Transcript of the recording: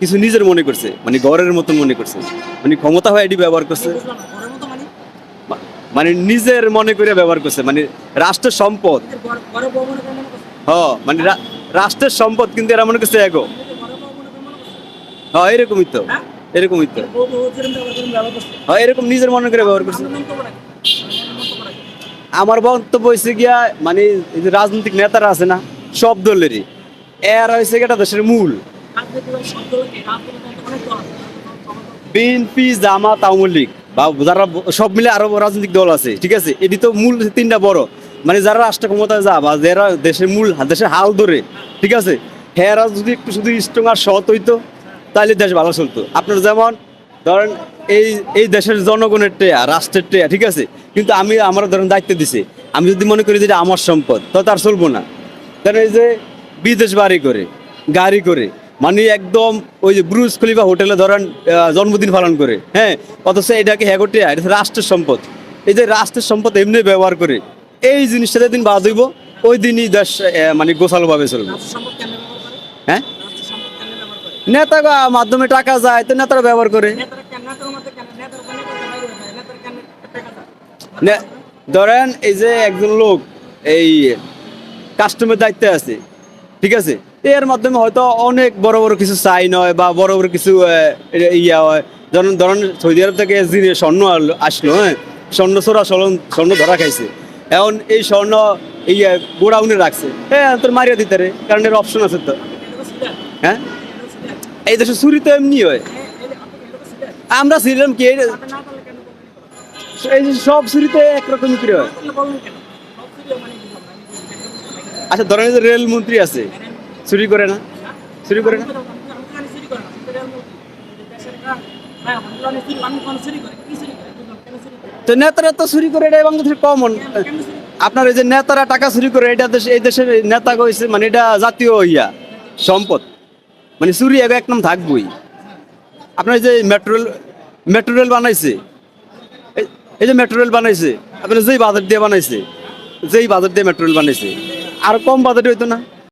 কিছু নিজের মনে করছে মানে ঘরের মতো মনে করছে মানে ক্ষমতা হয় এটি ব্যবহার করছে মানে নিজের মনে করে ব্যবহার করছে মানে রাষ্ট্রের সম্পদ। হ মানে রাষ্ট্রের সম্পদ কিন্তু এরা মনে করছে এগো। হ্যাঁ এরকমই তো? এরকমই তো। হ্যাঁ এরকম নিজের মনে করে ব্যবহার করছে। আমার বক্তব্য হয়েছে গিয়া মানে রাজনৈতিক নেতারা আছে না, সব দলেরই এরা হয়েছে একটা দেশের মূল বিএনপি, জামাত, আওয়ামী লীগ বা যারা সব মিলে আরও রাজনৈতিক দল আছে, ঠিক আছে? এটি তো মূল তিনটা বড়। মানে যারা রাষ্ট্র ক্ষমতায় যা বা যারা দেশের মূল দেশের হাল ধরে, ঠিক আছে? হেরা যদি একটু শুধু স্ট্রং আর সৎ হইতো তাহলে দেশ ভালো চলতো। আপনার যেমন ধরেন এই এই দেশের জনগণের টেয়া, রাষ্ট্রের টেয়া, ঠিক আছে? কিন্তু আমি আমার ধরেন দায়িত্ব দিছে। আমি যদি মনে করি যে আমার সম্পদ, তো তার চলবো না। ধরেন এই যে বিদেশ বাড়ি করে, গাড়ি করে মানে একদম ওই যে ব্রুজ খলিফা হোটেলে ধরেন জন্মদিন পালন করে। হ্যাঁ অথচ এটাকে হ্যাগোটে এটা রাষ্ট্রের সম্পদ। এই যে রাষ্ট্রের সম্পদ এমনি ব্যবহার করে এই জিনিসটা যেদিন বাদ হইব ওই দিনই দেশ মানে গোছালোভাবে চলবে? হ্যাঁ? নেতা মাধ্যমে টাকা যায় তো নেতারা ব্যবহার করে। ধরেন এই যে একজন লোক এই কাস্টমের দায়িত্বে আছে ঠিক আছে? এর মাধ্যমে হয়তো অনেক বড় বড় কিছু সাইন হয় বা বড় বড় কিছু ইয়া হয় ধরেন ধরেন সৌদি আরব থেকে জিনিস স্বর্ণ আসলো হ্যাঁ স্বর্ণ চোরা স্বর্ণ স্বর্ণ ধরা খাইছে এখন এই স্বর্ণ, এই গোডাউনে রাখছে হ্যাঁ তোর মারিয়া দিতে রে, কারণ এর অপশন আছে তো। হ্যাঁ। এই দেশে চুরি তো এমনি হয়। আমরা ছিলাম কি, এই সব চুরিতে একরকমই করে হয়। আচ্ছা ধরেন রেল মন্ত্রী আছে চুরি করে না? চুরি করে না? তো- নেতারা তো চুরি করে, এটাই বাংলাদেশের কমন? আপনার এই যে নেতারা টাকা চুরি করে, এটা এই দেশের নেতা কইছে মানে এটা জাতীয় ইয়া, সম্পদ। মানে চুরি এক এক নাম থাকবই। আপনার যে মেট্রো রেল মেট্রো রেল বানাইছে, এই- যে মেট্রো রেল বানাইছে, আপনার যেই বাজেট দিয়ে বানাইছে, যেই বাজেট দিয়ে মেট্রো রেল বানাইছে, আর কম বাজেট হইতো না।